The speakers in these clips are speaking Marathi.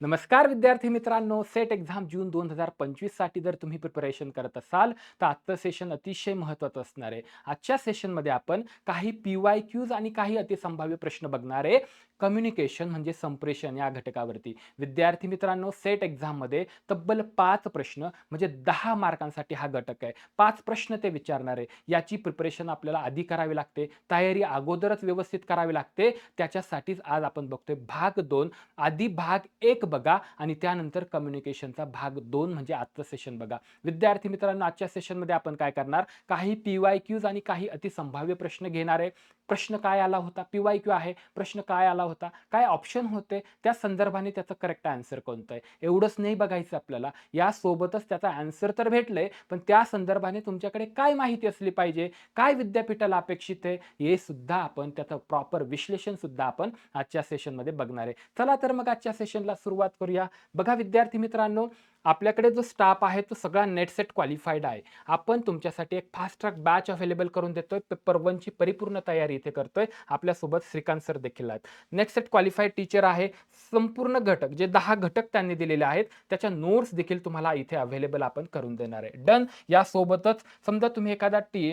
नमस्कार विद्यार्थी मित्रांनो. सेट एक्झाम जून दोन हजार पंचवीससाठी जर तुम्ही प्रिपरेशन करत असाल तर आजचं सेशन अतिशय महत्त्वाचं असणार आहे. आजच्या सेशनमध्ये आपण काही पी वाय क्यूज आणि काही अतिसंभाव्य प्रश्न बघणार आहे. कम्युनिकेशन म्हणजे संप्रेषण या घटकावरती. विद्यार्थी मित्रांनो सेट एक्झाममध्ये तब्बल पाच प्रश्न म्हणजे दहा मार्कांसाठी हा घटक आहे. पाच प्रश्न ते विचारणार आहे याची प्रिपरेशन आपल्याला आधी करावी लागते. तयारी अगोदरच व्यवस्थित करावी लागते. त्याच्यासाठीच आज आपण बघतोय भाग दोन. आधी भाग एक बघा आणि त्यानंतर कम्युनिकेशनचा भाग दोन म्हणजे आजचं सेशन बघा. विद्यार्थी मित्रांनो आजच्या सेशनमध्ये आपण काय करणार? काही पी वाय क्यूज आणि काही अतिसंभाव्य प्रश्न घेणार. आहे प्रश्न काय आला होता? पी वाय क्यू आहे प्रश्न काय आला होता? काय ऑप्शन होते? त्या संदर्भाने त्याचं करेक्ट आन्सर कोणतं आहे? एवढंच नाही बघायचं आपल्याला. यासोबतच त्याचा आन्सर तर भेटलंय पण त्या संदर्भाने तुमच्याकडे काय माहिती असली पाहिजे? काय विद्यापीठाला अपेक्षित आहे? हे सुद्धा आपण त्याचं प्रॉपर विश्लेषण सुद्धा आपण आजच्या सेशनमध्ये बघणार आहे. चला तर मग आजच्या सेशनला सुरुवात करूया. बघा विद्यार्थी मित्रांनो आपल्याकडे जो स्टाफ आहे तो सगळा नेटसेट क्वालिफाईड आहे. आपण तुमच्यासाठी एक फास्ट ट्रॅक बॅच अवेलेबल करून देतोय. पेपर वनची परिपूर्ण तयारी इथे करतोय. आपल्यासोबत श्रीकांत सर देखील आहेत. नेटसेट क्वालिफाईड टीचर आहे. संपूर्ण घटक जे दहा घटक त्यांनी दिलेले आहेत त्याच्या नोट्स देखील तुम्हाला इथे अवेलेबल आपण करून देणार आहे. डन यासोबतच समजा तुम्ही एखादा टी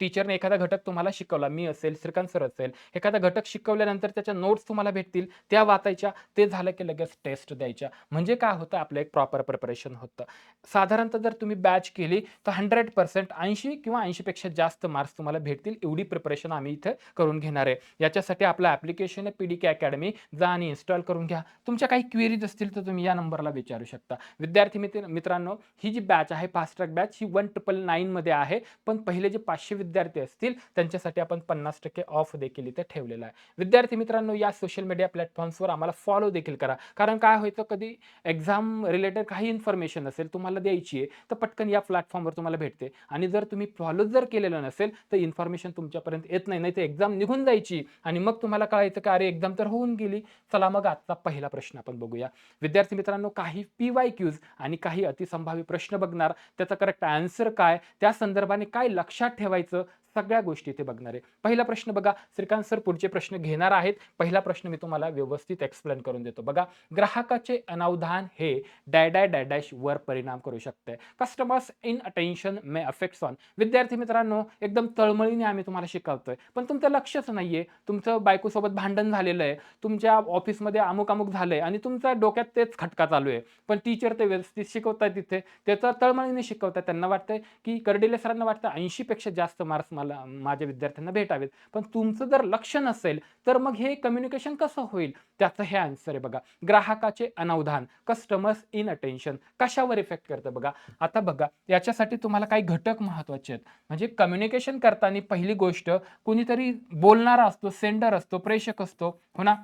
टीचरने एखादा घटक तुम्हाला शिकवला मी असेल श्रीकांत सर असेल एखादा घटक शिकवल्यानंतर त्याच्या नोट्स तुम्हाला भेटतील त्या वाचायच्या ते झालं की लगेच टेस्ट द्यायच्या. म्हणजे काय होतं आपलं एक प्रॉपर प्रिपरेशन होतं. साधारणतः जर तुम्ही बॅच केली तर हंड्रेड पर्सेंट ऐंशी किंवा ऐंशीपेक्षा जास्त मार्क्स तुम्हाला भेटतील एवढी प्रिपरेशन आम्ही इथे करून घेणार आहे. याच्यासाठी आपलं ॲप्लिकेशन आहे पी डी के अकॅडमी. जा आणि इन्स्टॉल करून घ्या. तुमच्या काही क्वेरीज असतील तर तुम्ही या नंबरला विचारू शकता. विद्यार्थी मित्र मित्रांनो ही जी बॅच आहे फास्ट ट्रॅक बॅच ही वन ट्रिपल नाईनमध्ये आहे. पण पहिले जे पाचशे विद्यार्थी असतील त्यांच्यासाठी आपण पन्नास टक्के ऑफ देखील इथे ठेवलेला आहे. विद्यार्थी मित्रांनो या सोशल मीडिया प्लॅटफॉर्म्सवर आम्हाला फॉलो देखील करा. कारण काय होतं कधी एक्झाम रिलेटेड काही इन्फॉर्मेशन असेल तुम्हाला द्यायची आहे तर पटकन या प्लॅटफॉर्मवर तुम्हाला भेटते. आणि जर तुम्ही फॉलो जर केलेलं नसेल तर इन्फॉर्मेशन तुमच्यापर्यंत येत नाही नाही तर एक्झाम निघून जायची. आणि मग तुम्हाला कळायचं का अरे एक्झाम तर होऊन गेली. चला मग आजचा पहिला प्रश्न आपण बघूया. विद्यार्थी मित्रांनो काही पी वाय क्यूज आणि काही अतिसंभाव्य प्रश्न बघणार. त्याचा करेक्ट आन्सर काय? त्या संदर्भाने काय लक्षात ठेवायचं? सगळ्या गोष्टी इथे बघणार आहे. पहिला प्रश्न बघा श्रीकांत सर पुढचे प्रश्न घेणार आहेत. पहिला प्रश्न मी तुम्हाला व्यवस्थित एक्सप्लेन करून देतो. बघा ग्राहकाचे अनावधान हे डॅडाय डॅडॅश वर परिणाम करू शकते. Customers inattention may affects on विद्यार्थी मित्रांनो एकदम तळमळीने आम्ही तुम्हाला शिकवतोय. पण तुमचं लक्षच नाहीये. तुमचं बायकोसोबत भांडण झालेलं आहे. तुमच्या ऑफिसमध्ये अमुक अमुक झालंय आणि तुमचा डोक्यात तेच खटका चालू आहे. पण टीचर ते व्यवस्थित शिकवतात तिथे. त्याचं तळमळीने शिकवतात त्यांना वाटतंय की कर्डिले सरांना वाटतं ऐंशीपेक्षा जास्त मार्क्स मला माझ्या विद्यार्थ्यांना भेटावेत. पण तुमचं जर लक्ष नसेल तर मग हे कम्युनिकेशन कसं होईल? त्याचं हे आन्सर आहे बघा. ग्राहकाचे अनावधान कस्टमर्स इन अटेन्शन कशावर इफेक्ट करतं बघा? आता बघा याच्यासाठी तुम्हाला काही घटक महत्त्वाचे आहेत. म्हणजे कम्युनिकेशन करताना पहिली गोष्ट कोणीतरी बोलणारा असतो सेंडर असतो प्रेषक असतो. हो ना?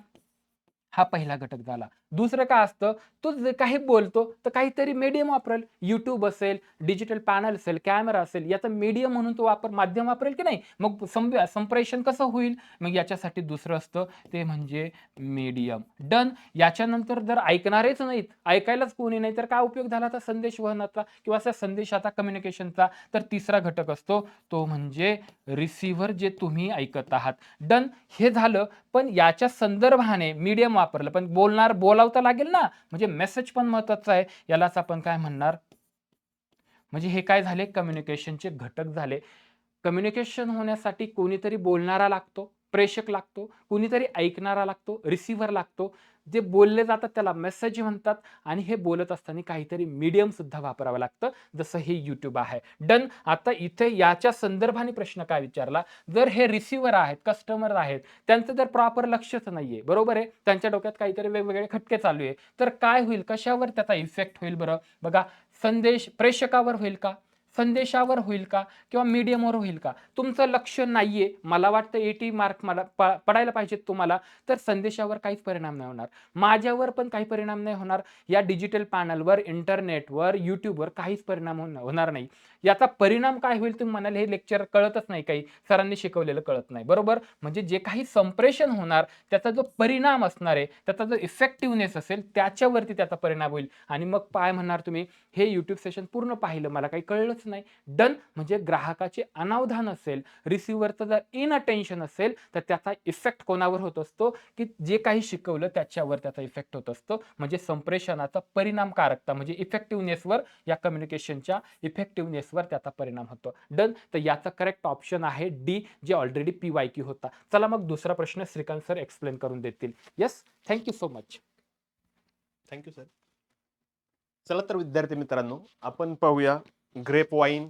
हा पहिला घटक झाला. दुसरं काय असतं? तो जे काही बोलतो तर काहीतरी मीडियम वापरेल. यूट्यूब असेल डिजिटल पॅनल असेल कॅमेरा असेल याचा मीडियम म्हणून तो वापर माध्यम वापरेल की नाही? मग संप संप्रेषण कसं होईल? मग याच्यासाठी दुसरं असतं ते म्हणजे मीडियम डन याच्यानंतर जर ऐकणारेच नाहीत ऐकायलाच कोणी नाही तर काय उपयोग झाला तर संदेश वहनाचा किंवा असा संदेशाचा कम्युनिकेशनचा तर तिसरा घटक असतो तो म्हणजे रिसिव्हर जे तुम्ही ऐकत आहात. डन हे झालं पण याच्या संदर्भाने मीडियम वापरलं पण बोलणार बोला बोलावता लागेल ना? म्हणजे मेसेज पण महत्त्वाचा आहे. यालाच आपण काय म्हणणार? म्हणजे हे काय झाले? कम्युनिकेशनचे घटक झाले. कम्युनिकेशन होण्यासाठी कोणीतरी बोलणारा लागतो. प्रेषक लागतो कुणीतरी ऐकणारा लागतो रिसिव्हर लागतो जे बोलले जातात त्याला मेसेज म्हणतात आणि हे बोलत असताना काहीतरी मीडियम सुद्धा वापरावं लागतं जसं हे युट्यूब आहे. डन आता इथे याच्या संदर्भाने प्रश्न काय विचारला? जर हे रिसिव्हर आहेत कस्टमर आहेत त्यांचं जर प्रॉपर लक्षच नाहीये बरोबर आहे? त्यांच्या डोक्यात काहीतरी वेगवेगळे खटके चालू आहे. तर काय होईल? कशावर त्याचा इफेक्ट होईल बरं? बघा संदेश प्रेषकावर होईल का? संदेशावर होईल का किंवा मीडियमवर होईल का? तुमचं लक्ष नाहीये. मला वाटतं एटी मार्क मला प- पडायला पाहिजेत तुम्हाला. तर संदेशावर काहीच परिणाम नाही होणार. माझ्यावर पण काही परिणाम नाही होणार. या डिजिटल पॅनलवर इंटरनेटवर यूट्यूबवर काहीच परिणाम होणार नाही. याचा परिणाम काय होईल तुम्ही म्हणाले हे लेक्चर कळतच नाही काही. सरांनी शिकवलेलं कळत नाही. बरोबर? म्हणजे जे काही संप्रेषण होणार त्याचा जो परिणाम असणार आहे त्याचा जो इफेक्टिव्हनेस असेल त्याच्यावरती त्याचा परिणाम होईल. आणि मग काय म्हणणार तुम्ही हे यूट्यूब सेशन पूर्ण पाहिलं मला काही कळलंच नाही. डन म्हणजे ग्राहकाचे अनावधान असेल रिसिव्हरचं जर इन अटेन्शन असेल तर त्याचा इफेक्ट कोणावर होत असतो? की जे काही शिकवलं त्याच्यावर त्याचा इफेक्ट होत असतो. म्हणजे संप्रेषणाचा परिणामकारकता म्हणजे इफेक्टिव्हनेसवर या कम्युनिकेशनच्या वर त्याचा परिणाम होतो. डन? तर याचा करेक्ट ऑप्शन आहे डी जे ऑलरेडी पी वाय क्यू होता. चला मग दुसरा प्रश्न श्रीकांत सर एक्सप्लेन करून देतील. Yes thank you so much thank you sir चला तर विद्यार्थी मित्रांनो आपण पाहूया ग्रेप वाईन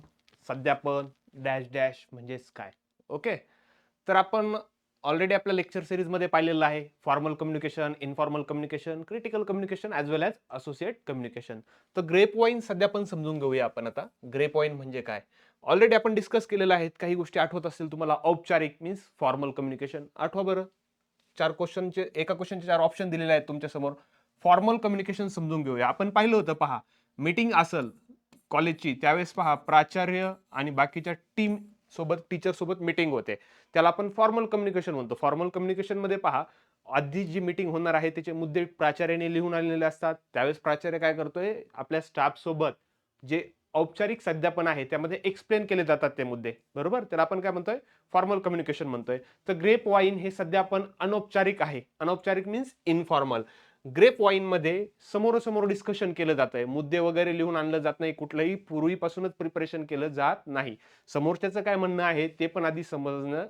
सध्यापन डॅश डॅश म्हणजेच काय? ओके तर आपण ऑलरेडी आपल्या लेक्चर सिरीजमध्ये पाहिलेलं आहे. Formal communication informal communication critical communication as well as associate communication तर ग्रेप वाईन सध्या पण समजून घेऊया आपण आता. ग्रेप वाईन म्हणजे काय? ऑलरेडी आपण डिस्कस केलेलं आहेत. काही गोष्टी आठवत असतील तुम्हाला? औपचारिक मीन्स फॉर्मल कम्युनिकेशन आठवा बरं. चार क्वेश्चनचे एका क्वेश्चनचे चार ऑप्शन दिलेले आहेत तुमच्यासमोर. फॉर्मल कम्युनिकेशन समजून घेऊया. आपण पाहिलं होतं पहा. मीटिंग असल कॉलेजची त्यावेळेस पहा प्राचार्य आणि बाकीच्या टीम सोबत टीचर सोबत मीटिंग होते. त्याला आपण फॉर्मल कम्युनिकेशन म्हणतो. फॉर्मल कम्युनिकेशनमध्ये पहा आधी जी मीटिंग होणार आहे त्याचे मुद्दे प्राचार्याने लिहून आलेले असतात. त्यावेळेस प्राचार्य काय करतोय? आपल्या स्टाफ सोबत जे औपचारिक सध्यापन आहे त्यामध्ये एक्सप्लेन केले जातात ते मुद्दे. बरोबर? त्याला आपण काय म्हणतोय? फॉर्मल कम्युनिकेशन म्हणतोय. तर ग्रेप वाईन हे सध्या आपण अनौपचारिक आहे. अनौपचारिक मीन्स इनफॉर्मल ग्रेप वाईनमध्ये समोरासमोर डिस्कशन केलं जात आहे मुद्दे वगैरे लिहून आणलं जात नाही. कुठलंही पूर्वीपासूनच प्रिपरेशन केलं जात नाही. समोरच्याचं काय म्हणणं आहे ते पण आधी समजणं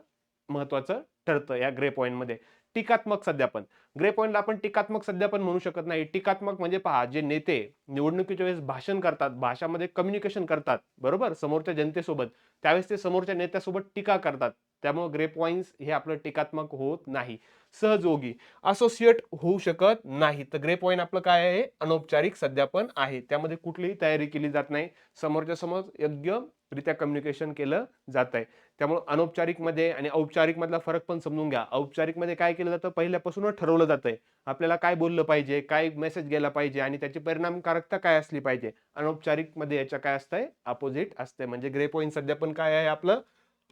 महत्वाचं ठरतं या ग्रे पॉईंटमध्ये टीकात्मक सध्यापन. ग्रे पॉईंटला आपण टीकात्मक सध्यापन म्हणू शकत नाही. टीकात्मक म्हणजे पहा जे नेते निवडणुकीच्या वेळेस भाषण करतात भाषामध्ये कम्युनिकेशन करतात बरोबर? समोरच्या जनतेसोबत. त्यावेळेस ते समोरच्या नेत्यासोबत टीका करतात. त्यामुळे ग्रेप पॉईंट्स हे आपलं टीकात्मक होत नाही. सहजोगी. असोसिएट होऊ शकत नाही. तर ग्रे पॉईंट आपलं काय आहे? अनौपचारिक सध्यापन आहे. त्यामध्ये कुठलीही तयारी केली जात नाही. समोरच्या समोर योग्यरित्या कम्युनिकेशन केलं जात आहे त्यामुळे अनौपचारिकमध्ये आणि औपचारिक मधला फरक पण समजून घ्या. औपचारिकमध्ये काय केलं जातं? पहिल्यापासूनच ठरवलं जातंय. आपल्याला काय बोललं पाहिजे? काय मेसेज गेला पाहिजे? आणि त्याची परिणामकारकता काय असली पाहिजे? अनौपचारिकमध्ये याच्या काय असतंय? अपोजिट असतंय. म्हणजे ग्रे पॉईंट सध्या पण काय आहे आपलं?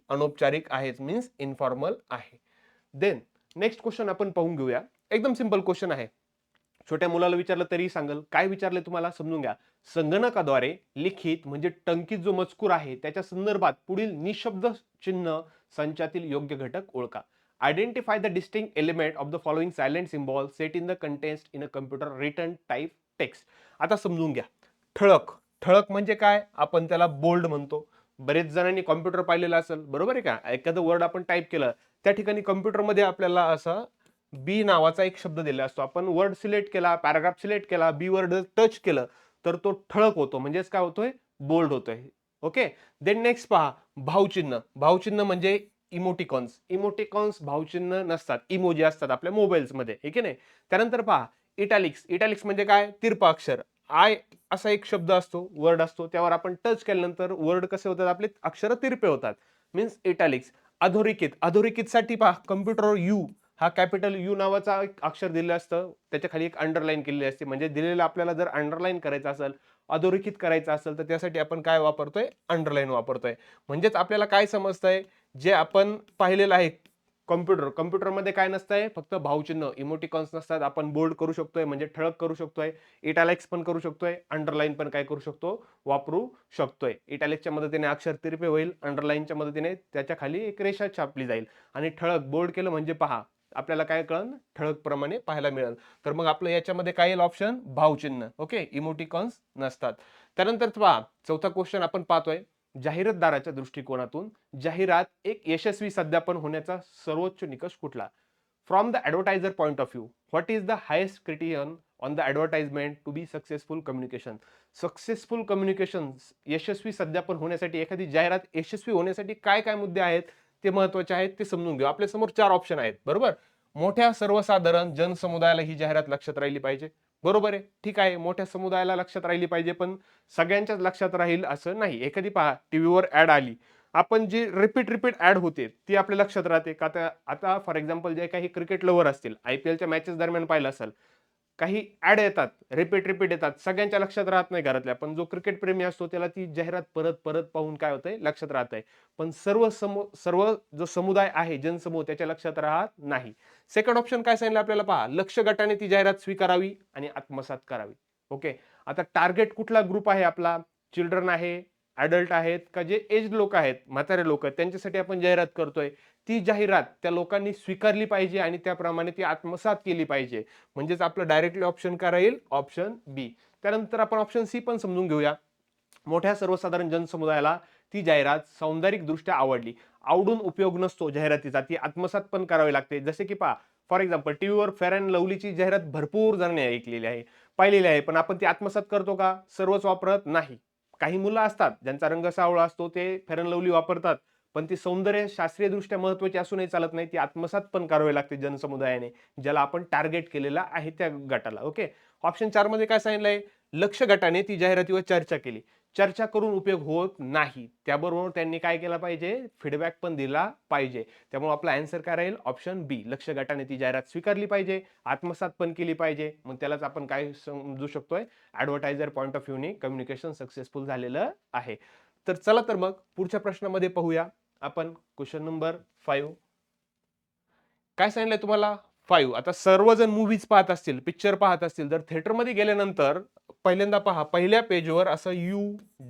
अनौपचारिक आहेच. मीन्स इनफॉर्मल आहे. देन नेक्स्ट क्वेश्चन आपण पाहून घेऊया. एकदम सिंपल क्वेश्चन आहे. छोट्या मुलाला विचारलं तरी सांगेल. काय विचारलं तुम्हाला? समजून घ्या. संगणकाद्वारे लिखित म्हणजे टंकित जो मजकूर आहे त्याच्या संदर्भात पुढील निशब्द चिन्ह संचातील योग्य घटक ओळखा. Identify the distinct element of the following silent symbol set in the context in a computer return type text आता समजून घ्या. ठळक. ठळक म्हणजे काय? आपण त्याला बोल्ड म्हणतो. बरेच जणांनी कॉम्प्युटर पाहिलेला असेल. बरोबर आहे का? एखादं वर्ड आपण टाईप केलं त्या ठिकाणी कम्प्युटरमध्ये आपल्याला असं बी नावाचा एक शब्द दिला असतो. आपण वर्ड सिलेक्ट केला पॅराग्राफ सिलेक्ट केला बी वर्ड टच केलं तर तो ठळक होतो. म्हणजेच काय होतोय? बोल्ड होतोय. ओके देन नेक्स्ट पहा भावचिन्ह. भावचिन्ह म्हणजे इमोटिकॉन्स इमोटिकॉन्स भावचिन्ह नसतात. इमोजी असतात आपल्या मोबाईल्समध्ये ठीक आहे नाही? त्यानंतर पहा इटॅलिक्स इटॅलिक्स म्हणजे काय? तिरपा अक्षर आय असा एक शब्द असतो वर्ड असतो. त्यावर आपण टच केल्यानंतर वर्ड कसे होतात आपले? अक्षर तिरपे होतात. मीन्स इटॅलिक्स अधोरेखित. अधोरेखितसाठी पहा कम्प्युटरवर यू हा कॅपिटल यू नावाचा एक अक्षर दिलेलं असतं. त्याच्याखाली एक अंडरलाईन केलेली असते. म्हणजे दिलेलं आपल्याला जर अंडरलाईन करायचं असेल अधोरेखित करायचं असेल तर त्यासाठी आपण काय वापरतोय? अंडरलाईन वापरतोय. म्हणजेच आपल्याला काय समजतंय? जे आपण पाहिलेलं आहे कम्प्युटर कम्प्युटरमध्ये काय नसतंय? फक्त भावचिन्ह. इमोटिकॉन्स नसतात. आपण बोल्ड करू शकतोय. म्हणजे ठळक करू शकतोय. इटॅलेक्स पण करू शकतोय. अंडरलाईन पण काय करू शकतो? वापरू शकतोय. इटॅलेक्सच्या मदतीने अक्षर तिरपे होईल. अंडरलाईनच्या मदतीने त्याच्याखाली एक रेषा छापली जाईल. आणि ठळक बोल्ड केलं म्हणजे पहा. आपल्याला काय कळन? ठळकप्रमाणे पाहायला मिळेल. तर मग आपलं याच्यामध्ये काय येईल ऑप्शन भावचिन्ह. ओके इमोटिकॉन्स नसतात. त्यानंतर पहा चौथा क्वेश्चन आपण पाहतोय. जाहिरातदाराच्या दृष्टिकोनातून जाहिरात एक यशस्वी सध्यापन होण्याचा सर्वोच्च निकष कुठला? From the advertiser point of view what is the highest criterion on the advertisement to be successful communication successful communication यशस्वी सध्यापन होण्यासाठी एखादी जाहिरात यशस्वी होण्यासाठी काय काय मुद्दे आहेत? ते महत्त्वाचे आहेत ते समजून घेऊ. आपल्यासमोर चार ऑप्शन आहेत बरोबर? मोठ्या सर्वसाधारण जनसमुदायाला ही जाहिरात लक्षात राहिली पाहिजे. बरोबर आहे? ठीक आहे मोठ्या समुदायाला लक्षात राहिली पाहिजे पण सगळ्यांच्याच लक्षात राहील असं नाही. एखादी पहा टीव्हीवर ऍड आली. आपण जी रिपीट रिपीट ऍड होते ती आपल्या लक्षात राहते. का त्या आता फॉर एक्झाम्पल जे काही क्रिकेट लवर असतील आय पी एलच्या मॅचेस दरम्यान पाहिलं असेल काही ॲड येतात रिपीट रिपीट येतात. सगळ्यांच्या लक्षात राहत नाही घरातल्या. पण जो क्रिकेट प्रेमी असतो त्याला ती जाहिरात परत परत पाहून काय होतंय? लक्षात राहत आहे. पण सर्व समू सर्व जो समुदाय आहे जनसमूह त्याच्या लक्षात राहत नाही. सेकंड ऑप्शन काय सांगितलं आपल्याला पहा? लक्ष गटाने ती जाहिरात स्वीकारावी आणि आत्मसात करावी. ओके आता टार्गेट कुठला ग्रुप आहे आपला? चिल्ड्रन आहे ॲडल्ट आहेत का जे एज लोक आहेत म्हातारे लोक आहेत त्यांच्यासाठी आपण जाहिरात करतोय. ती जाहिरात त्या लोकांनी स्वीकारली पाहिजे आणि त्याप्रमाणे ती आत्मसात केली पाहिजे. म्हणजेच आपलं डायरेक्टली ऑप्शन काय राहील ऑप्शन बी त्यानंतर आपण ऑप्शन सी पण समजून घेऊया. मोठ्या सर्वसाधारण जनसमुदायाला ती जाहिरात सौंदर्यिकदृष्ट्या आवडली. आवडून उपयोग नसतो जाहिरातीचा ती आत्मसात पण करावी लागते. जसे की पहा फॉर एक्झाम्पल टी व्हीवर फेअर अँड लवलीची जाहिरात भरपूर जणांनी ऐकलेली आहे पाहिलेली आहे पण आपण ती आत्मसात करतो का? सर्वच वापरत नाही. काही मुलं असतात ज्यांचा रंग सावळा असतो ते फेअर अँड लवली वापरतात पण ती सौंदर्य शास्त्रीयदृष्ट्या महत्वाची असूनही चालत नाही ती आत्मसात पण करावी लागते जनसमुदायाने ज्याला आपण टार्गेट केलेला आहे त्या गटाला ओके? ऑप्शन चारमध्ये काय सांगितलंय? लक्ष गटाने ती जाहिरातीवर चर्चा केली. चर्चा करून उपयोग होत नाही. त्याबरोबर त्यांनी काय केलं पाहिजे? फीडबॅक पण दिला पाहिजे. त्यामुळे आपला अँसर काय राहील? ऑप्शन बी लक्ष गटाने ती जाहिरात स्वीकारली पाहिजे. आत्मसात पण केली पाहिजे. मग त्यालाच आपण काय समजू शकतोय? ॲडव्हर्टायझर पॉईंट ऑफ व्ह्यूने कम्युनिकेशन सक्सेसफुल झालेलं आहे. तर चला तर मग पुढच्या प्रश्नामध्ये पाहूया. आपण क्वेश्चन नंबर फाईव्ह काय सांगितलंय तुम्हाला? फाईव्ह आता सर्वजण मूवीज पाहत असतील पिक्चर पाहत असतील तर थिएटरमध्ये गेल्यानंतर पहिल्यांदा पहा पहिल्या पेजवर असं यू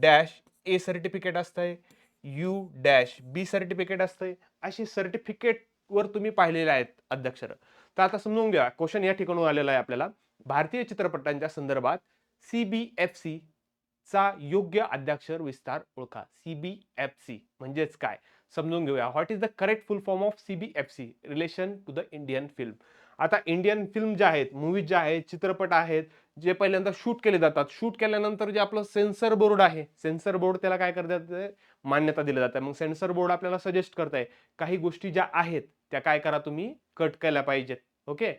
डॅश ए सर्टिफिकेट असतंय यू डॅश बी सर्टिफिकेट असतंय अशी सर्टिफिकेटवर तुम्ही पाहिलेले आहेत अध्यक्षर. तर आता समजून घ्या क्वेश्चन या ठिकाणून आलेला आहे आपल्याला. भारतीय चित्रपटांच्या संदर्भात सी बी एफ चा योग्य अध्यक्षर विस्तार ओळखा. सीबीएफसी म्हणजेच काय? समजून घेऊया. What is the correct full form of CBFC relation to the Indian film आता इंडियन फिल्म ज्या आहेत मूवीज ज्या आहेत चित्रपट आहेत जे पहिल्यांदा शूट केले जातात. शूट केल्यानंतर जे आपलं सेन्सर बोर्ड आहे सेन्सर बोर्ड त्याला काय करतात मान्यता दिली जाते मग सेन्सर बोर्ड आपल्याला सजेस्ट करताय काही गोष्टी ज्या आहेत त्या काय करा तुम्ही? कट केल्या पाहिजेत. ओके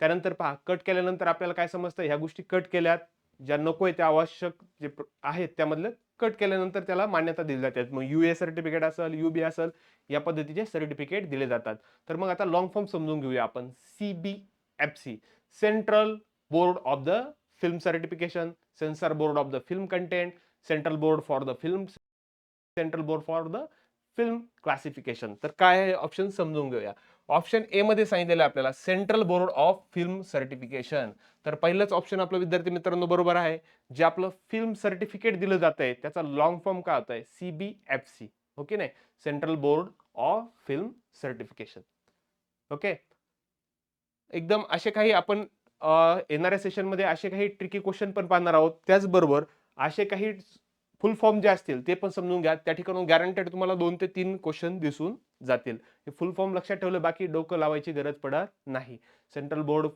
त्यानंतर पहा कट केल्यानंतर आपल्याला काय समजतं? ह्या गोष्टी कट केल्यात. ज्या नको आहे त्या आवश्यक जे प्र- आहेत त्यामधलं कट केल्यानंतर त्याला मान्यता दिली जाते. मग यू ए सर्टिफिकेट असेल यू बी असेल या पद्धतीचे सर्टिफिकेट दिले जातात. तर मग आता लॉंग फॉर्म समजून घेऊया आपण. C B F C central board of the film certification censor board of the film content central board for the film central board for the film classification तर काय आहे? ऑप्शन समजून घेऊया. ऑप्शन ए मध्ये सांगितलेलं आपल्याला central board of film certification तर पहिलंच ऑप्शन आपलं विद्यार्थी मित्रांनो बरोबर आहे. जे आपलं फिल्म सर्टिफिकेट दिलं जात आहे त्याचा लॉंग फॉर्म काय होत आहे? सी ओके नाही? Central board of film certification okay एकदम असे काही आपण येणाऱ्या सेशनमध्ये असे काही ट्रिकी क्वेश्चन पण पाहणार आहोत. त्याचबरोबर असे काही फुल फॉर्म जे असतील ते पण समजून घ्या. त्या ठिकाणी गॅरंटेड तुम्हाला दोन ते तीन क्वेश्चन दिसून जातील. हे फुल फॉर्म लक्षात ठेवलं बाकी डोकं लावायची गरज पडत नाही. सेंट्रल बोर्ड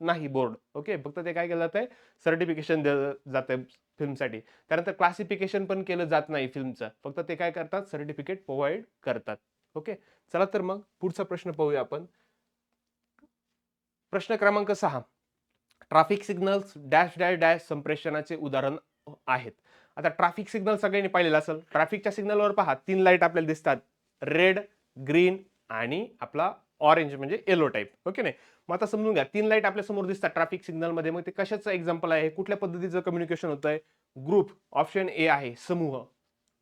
नाही बोर्ड ओके फक्त ते काय केलं जात आहे सर्टिफिकेशन जात आहे फिल्मसाठी त्यानंतर क्लासिफिकेशन पण केलं जात नाही फिल्मचं फक्त ते काय करतात? सर्टिफिकेट प्रोव्हाइड करतात. ओके चला तर मग पुढचा प्रश्न पाहूया आपण. प्रश्न क्रमांक सहा. Traffic signals dash dash dash संप्रेषणाचे उदाहरण आहेत. आता ट्रॅफिक सिग्नल सगळ्यांनी पाहिलेलं असेल. ट्रॅफिकच्या सिग्नलवर पहा तीन लाइट आपल्याला दिसतात. रेड ग्रीन आणि आपला ऑरेंज म्हणजे येलो टाईप ओके नाही? मग आता समजून घ्या तीन लाइट आपल्यासमोर दिसतात ट्रॅफिक सिग्नलमध्ये. मग ते कशाचं एक्झाम्पल आहे? कुठल्या पद्धतीचं कम्युनिकेशन होतं आहे ग्रुप ऑप्शन ए आहे समूह.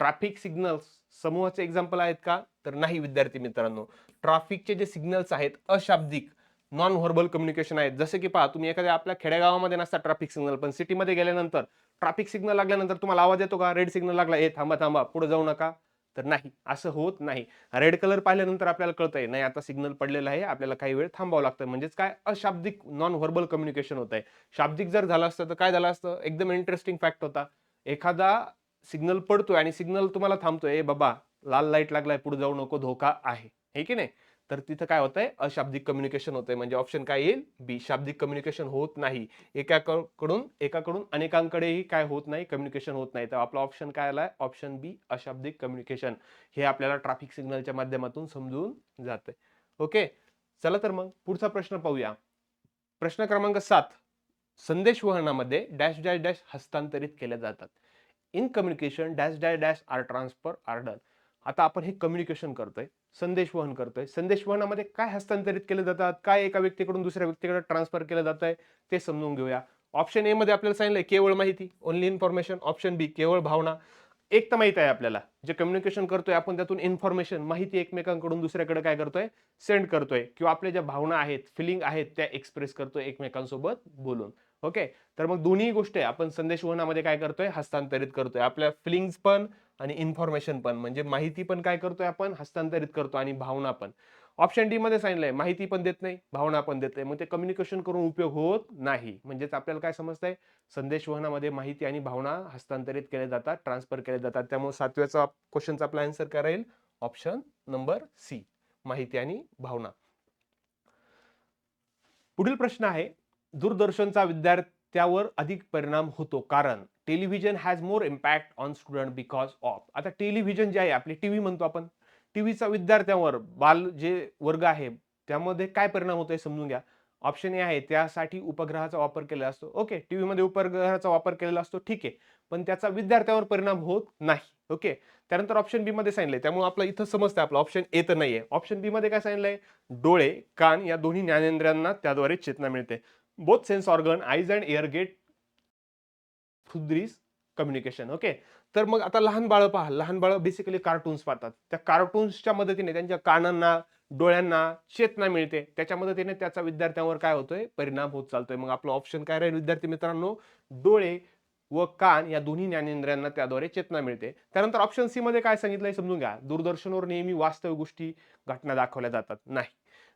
ट्रॅफिक सिग्नल्स समूहाचे एक्झाम्पल आहेत का? तर नाही विद्यार्थी मित्रांनो. ट्रॅफिकचे जे सिग्नल्स आहेत अशाब्दिक. नॉन व्हर्बल कम्युनिकेशन आहेत. जसे की पहा तुम्ही एखाद्या आपल्या खेडेगावामध्ये नसता ट्रॅफिक सिग्नल पण सिटीमध्ये गेल्यानंतर ट्रॅफिक सिग्नल लागल्यानंतर तुम्हाला आवाज येतो का? रेड सिग्नल लागला ए थांबा थांबा पुढे जाऊ नका. तर नाही असं होत नाही. रेड कलर पाहिल्यानंतर आपल्याला कळतंय नाही आता सिग्नल पडलेला आहे आपल्याला काही वेळ थांबावं लागतं. म्हणजेच काय? अशाब्दिक नॉन व्हर्बल कम्युनिकेशन होत आहे शाब्दिक जर झालं असतं तर काय झालं असतं? एकदम इंटरेस्टिंग फॅक्ट होता. एखादा सिग्नल पडतोय आणि सिग्नल तुम्हाला थांबतोय ए बाबा लाल लाइट लागलाय पुढे जाऊ नको धोका आहे. हे की नाही? तर तिथं काय होतंय? अशाब्दिक कम्युनिकेशन होतंय. म्हणजे ऑप्शन काय येईल? बी शाब्दिक कम्युनिकेशन होत नाही. एकाकडून एकाकडून अनेकांकडेही काय होत नाही? कम्युनिकेशन होत नाही. तर आपला ऑप्शन काय आलाय? ऑप्शन बी अशाब्दिक कम्युनिकेशन हे आपल्याला ट्रॅफिक सिग्नलच्या माध्यमातून समजून जाते ओके चला तर मग पुढचा प्रश्न पाहूया. प्रश्न क्रमांक सात. संदेश वहनामध्ये डॅश डॅश डॅश हस्तांतरित केल्या जातात. In communication dash dash dash are transfer are done आता आपण हे कम्युनिकेशन करतोय. संदेश वहन करतोय. संदेश वहनामध्ये काय हस्तांतरित केले जातात? काय एका व्यक्तीकडून दुसऱ्या व्यक्तीकडे ट्रान्सफर केलं जात आहे ते समजून घेऊया. ऑप्शन ए मध्ये आपल्याला सांगितलंय केवळ माहिती ओनली इन्फॉर्मेशन ऑप्शन बी केवळ भावना. एक तर माहीत आहे आपल्याला. जे कम्युनिकेशन करतोय आपण त्यातून इन्फॉर्मेशन माहिती एकमेकांकडून दुसऱ्याकडे काय करतोय? सेंड करतोय. किंवा आपल्या ज्या भावना आहेत फिलिंग आहेत त्या एक्सप्रेस करतोय एकमेकांसोबत बोलून. ओके तर मग दोन्ही गोष्टी आपण संदेश वहनामध्ये काय करतोय? हस्तांतरित करतोय. आपल्या फिलिंग्स पण आणि इन्फॉर्मेशन पण. म्हणजे माहिती पण काय करतोय आपण? हस्तांतरित करतो आणि भावना पण. ऑप्शन डी मध्ये सांगितलंय माहिती पण देत नाही भावना पण देत नाही. मग ते कम्युनिकेशन करून उपयोग होत नाही. म्हणजेच आपल्याला काय समजतंय? संदेश वहनामध्ये माहिती आणि भावना हस्तांतरित केल्या जातात ट्रान्सफर केल्या जातात. त्यामुळे सातव्याचा क्वेश्चनचा आपला आन्सर काय राहील? ऑप्शन नंबर सी माहिती आणि भावना. पुढील प्रश्न आहे दूरदर्शनचा विद्यार्थी त्यावर अधिक परिणाम होतो. कारण television has more impact on student because of आता टेलिव्हिजन जे आहे आपली टी व्ही म्हणतो आपण. टी व्हीचा विद्यार्थ्यांवर बाल जे वर्ग आहे त्यामध्ये काय परिणाम होतोय समजून घ्या. ऑप्शन ए आहे त्यासाठी उपग्रहाचा वापर केलेला असतो. ओके टी व्हीमध्ये उपग्रहाचा वापर केलेला असतो ठीक आहे. पण त्याचा विद्यार्थ्यावर परिणाम होत नाही. ओके त्यानंतर ऑप्शन बी मध्ये सांगितलंय. त्यामुळे आपलं इथं समजतं आपलं. ऑप्शन ए तर नाहीये. ऑप्शन बी मध्ये काय सांगितलंय? डोळे कान या दोन्ही ज्ञानेंद्रियांना त्याद्वारे चेतना मिळते. Both sense organ eyes and ear get this communication okay तर मग आता लहान बाळं पहा लहान बाळं बेसिकली कार्टून्स पाहतात. त्या कार्टून्सच्या मदतीने त्यांच्या कानांना डोळ्यांना चेतना मिळते. त्याच्या मदतीने त्याचा विद्यार्थ्यांवर काय होतोय? परिणाम होत चालतोय. मग आपलं ऑप्शन काय राहील विद्यार्थी मित्रांनो? डोळे व कान या दोन्ही ज्ञानेंद्रियांना त्याद्वारे चेतना मिळते. त्यानंतर ऑप्शन सी मध्ये काय सांगितलंय समजून घ्या. दूरदर्शनवर नेहमी वास्तव गोष्टी घटना दाखवल्या जातात. नाही.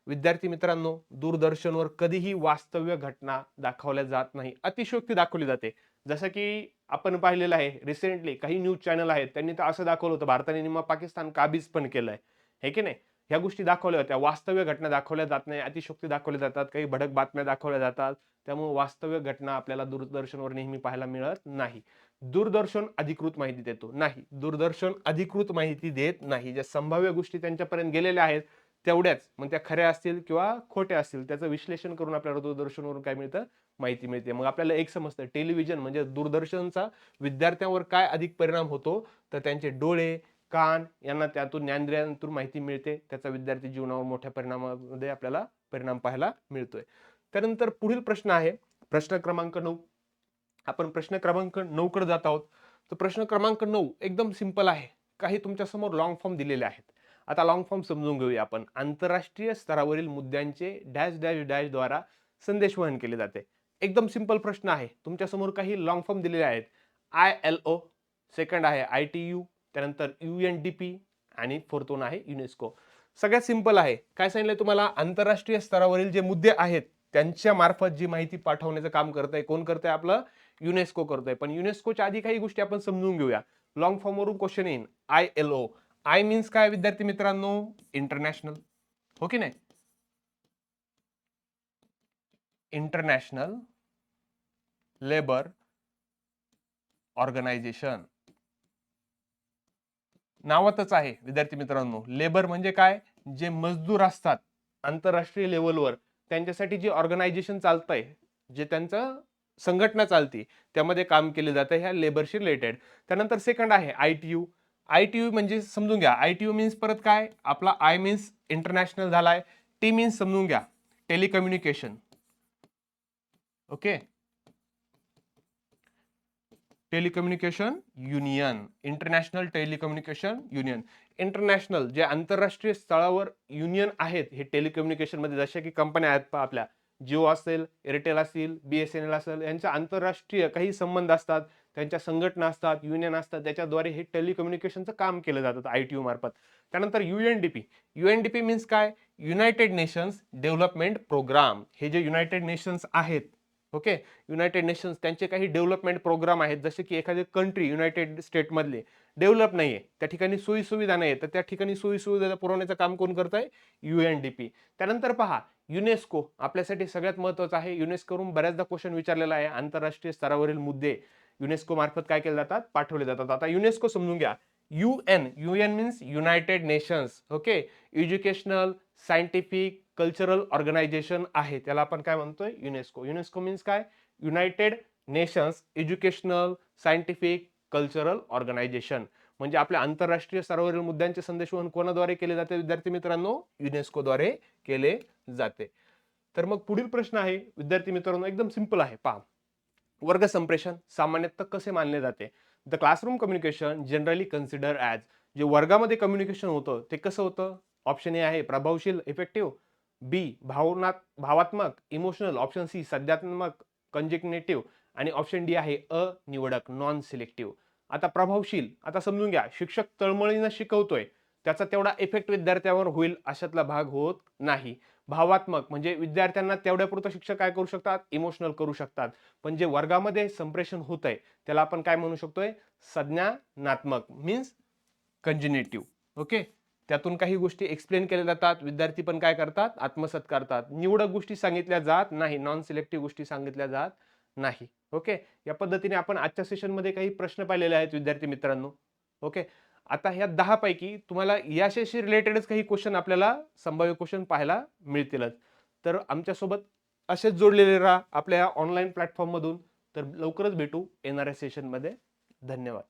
विद्यार्थी मित्रांनो दूरदर्शनवर कधीही वास्तव्य घटना दाखवल्या जात नाही. अतिशयोक्ती दाखवली जाते. जसं की आपण पाहिलेलं आहे रिसेंटली काही न्यूज चॅनल आहेत त्यांनी तर असं दाखवलं होतं भारताने निम्मा पाकिस्तान काबीज पण केलंय. हे की नाही? ह्या गोष्टी दाखवल्या होत्या. वास्तव्य घटना दाखवल्या जात नाही अतिशोक्ती दाखवल्या जातात काही भडक बातम्या दाखवल्या जातात. त्यामुळे वास्तव्य घटना आपल्याला दूरदर्शनवर नेहमी पाहायला मिळत नाही. दूरदर्शन अधिकृत माहिती देतो. नाही. दूरदर्शन अधिकृत माहिती देत नाही. ज्या संभाव्य गोष्टी त्यांच्यापर्यंत गेलेल्या आहेत तेवढ्याच मग त्या खऱ्या असतील किंवा खोट्या असतील त्याचं विश्लेषण करून आपल्याला दूरदर्शनवरून काय मिळतं? माहिती मिळते. मग आपल्याला एक समजतं टेलिव्हिजन म्हणजे दूरदर्शनचा विद्यार्थ्यांवर काय अधिक परिणाम होतो? तर त्यांचे डोळे कान यांना त्यातून ज्ञानद्रियांतून माहिती मिळते. त्याचा विद्यार्थी जीवनावर मोठ्या परिणामामध्ये आपल्याला परिणाम पाहायला मिळतोय. त्यानंतर पुढील प्रश्न आहे. प्रश्न क्रमांक नऊ. आपण प्रश्न क्रमांक नऊकडे जात आहोत. तर प्रश्न क्रमांक नऊ एकदम सिंपल आहे. काही तुमच्यासमोर लॉंग फॉर्म दिलेले आहेत. आता लॉंग फॉर्म समजून घेऊया आपण. आंतरराष्ट्रीय स्तरावरील मुद्द्यांचे डॅश डॅश डॅश द्वारा संदेश वहन केले जाते. एकदम सिंपल प्रश्न आहे. तुमच्यासमोर काही लॉंग फॉर्म दिलेले आहेत. आय एल ओ सेकंड आहे आय टी यू त्यानंतर यू एन डी पी आणि फोर्थ वन आहे युनेस्को सगळ्यात सिंपल आहे. काय सांगितलं तुम्हाला? आंतरराष्ट्रीय स्तरावरील जे मुद्दे आहेत त्यांच्या मार्फत जी माहिती पाठवण्याचं काम करत आहे कोण करतंय आपलं? युनेस्को करतोय. पण युनेस्कोच्या आधी काही गोष्टी आपण समजून घेऊया. लॉंग फॉर्मवरून क्वेश्चन येईन. I L O I means काय विद्यार्थी मित्रांनो? इंटरनॅशनल हो की नाही? इंटरनॅशनल लेबर ऑर्गनायझेशन नावातच आहे विद्यार्थी मित्रांनो. लेबर म्हणजे काय? जे मजदूर असतात आंतरराष्ट्रीय लेवलवर त्यांच्यासाठी जे ऑर्गनायझेशन चालतंय जे त्यांचं संघटना चालती त्यामध्ये काम केले जातं ह्या लेबरशी रिलेटेड त्यानंतर सेकंड आहे I T U I T U म्हणजे समजून घ्या. आय टी यू मीन्स परत काय? आपला आय मीन्स इंटरनॅशनल झालाय. टी मीन्स समजून घ्या. Telecommunication okay telecommunication union international telecommunication union international जे आंतरराष्ट्रीय स्तरावर युनियन आहेत हे टेलिकम्युनिकेशनमध्ये जशा जसे की कंपन्या आहेत पहा आपल्या. जिओ असेल एअरटेल असेल बी एस एन एल असेल यांच्या आंतरराष्ट्रीय काही संबंध असतात. त्यांच्या संघटना असतात युनियन असतात त्याच्याद्वारे हे टेलिकम्युनिकेशनचं काम केलं जातं आय टी यू मार्फत. त्यानंतर डी पी. मीन्स काय? युनायटेड नेशन्स डेव्हलपमेंट प्रोग्राम हे जे युनायटेड नेशन्स आहेत ओके युनायटेड नेशन्स त्यांचे काही डेव्हलपमेंट प्रोग्राम आहेत जसे की एखादी कंट्री युनायटेड स्टेटमधले डेव्हलप नाही आहे त्या ठिकाणी सोयीसुविधा नाही आहे तर त्या ठिकाणी सोयीसुविधा पुरवण्याचं काम कोण करत आहे यू एन डी पी. त्यानंतर पहा युनेस्को. आपल्यासाठी सगळ्यात महत्त्वाचं आहे युनेस्कोवरून बऱ्याचदा क्वेश्चन विचारलेला आहे आंतरराष्ट्रीय स्तरावरील मुद्दे. युनेस्को मार्फत काय केले जातात? पाठवले जातात. आता युनेस्को समजून घ्या. U N U N means united nations okay educational scientific cultural organization आहे. त्याला आपण काय म्हणतोय? युनेस्को. युनेस्को मीन्स काय? United nations educational scientific cultural organization म्हणजे आपल्या आंतरराष्ट्रीय स्तरावरील मुद्द्यांचे संदेशवहन कोणाद्वारे केले जाते विद्यार्थी मित्रांनो? युनेस्कोद्वारे केले जाते. तर मग पुढील प्रश्न आहे. विद्यार्थी मित्रांनो एकदम सिंपल आहे. पहा. वर्ग संप्रेषण सामान्यतः कसे मानले जाते? The classroom communication generally consider as जे वर्गामध्ये कम्युनिकेशन होतं ते कसं होतं? ऑप्शन ए आहे प्रभावशील इफेक्टिव्ह बी भावनात भावात्मक इमोशनल ऑप्शन सी सध्यात्मक कंजेक्नेटिव्ह आणि ऑप्शन डी आहे अ निवडक नॉन सिलेक्टिव्ह आता प्रभावशील आता समजून घ्या. शिक्षक तळमळीनं शिकवतोय. त्याचा तेवढा इफेक्ट विद्यार्थ्यावर होईल अशातला भाग होत नाही. भावात्मक म्हणजे विद्यार्थ्यांना तेवढ्यापुरतं शिक्षक काय करू शकतात? इमोशनल करू शकतात. पण जे वर्गामध्ये संप्रेषण होत आहे त्याला आपण काय म्हणू शकतोय? संज्ञानात्मक मीन्स कंजिनेटिव्ह ओके त्यातून काही गोष्टी एक्सप्लेन केल्या जातात. विद्यार्थी पण काय करतात? आत्मसात करतात. निवडक गोष्टी सांगितल्या जात नाही. नॉन सिलेक्टिव्ह गोष्टी सांगितल्या जात नाही. ओके या पद्धतीने आपण आजच्या सेशनमध्ये काही प्रश्न पाहिलेले आहेत विद्यार्थी मित्रांनो. ओके आता ह्या दहापैकी तुम्हाला याच्याशी रिलेटेडच काही क्वेश्चन आपल्याला संभाव्य क्वेश्चन पाहायला मिळतीलच. तर आमच्यासोबत असेच जोडलेले राहा आपल्या ऑनलाईन प्लॅटफॉर्ममधून तर लवकरच भेटू येणाऱ्या सेशनमध्ये धन्यवाद.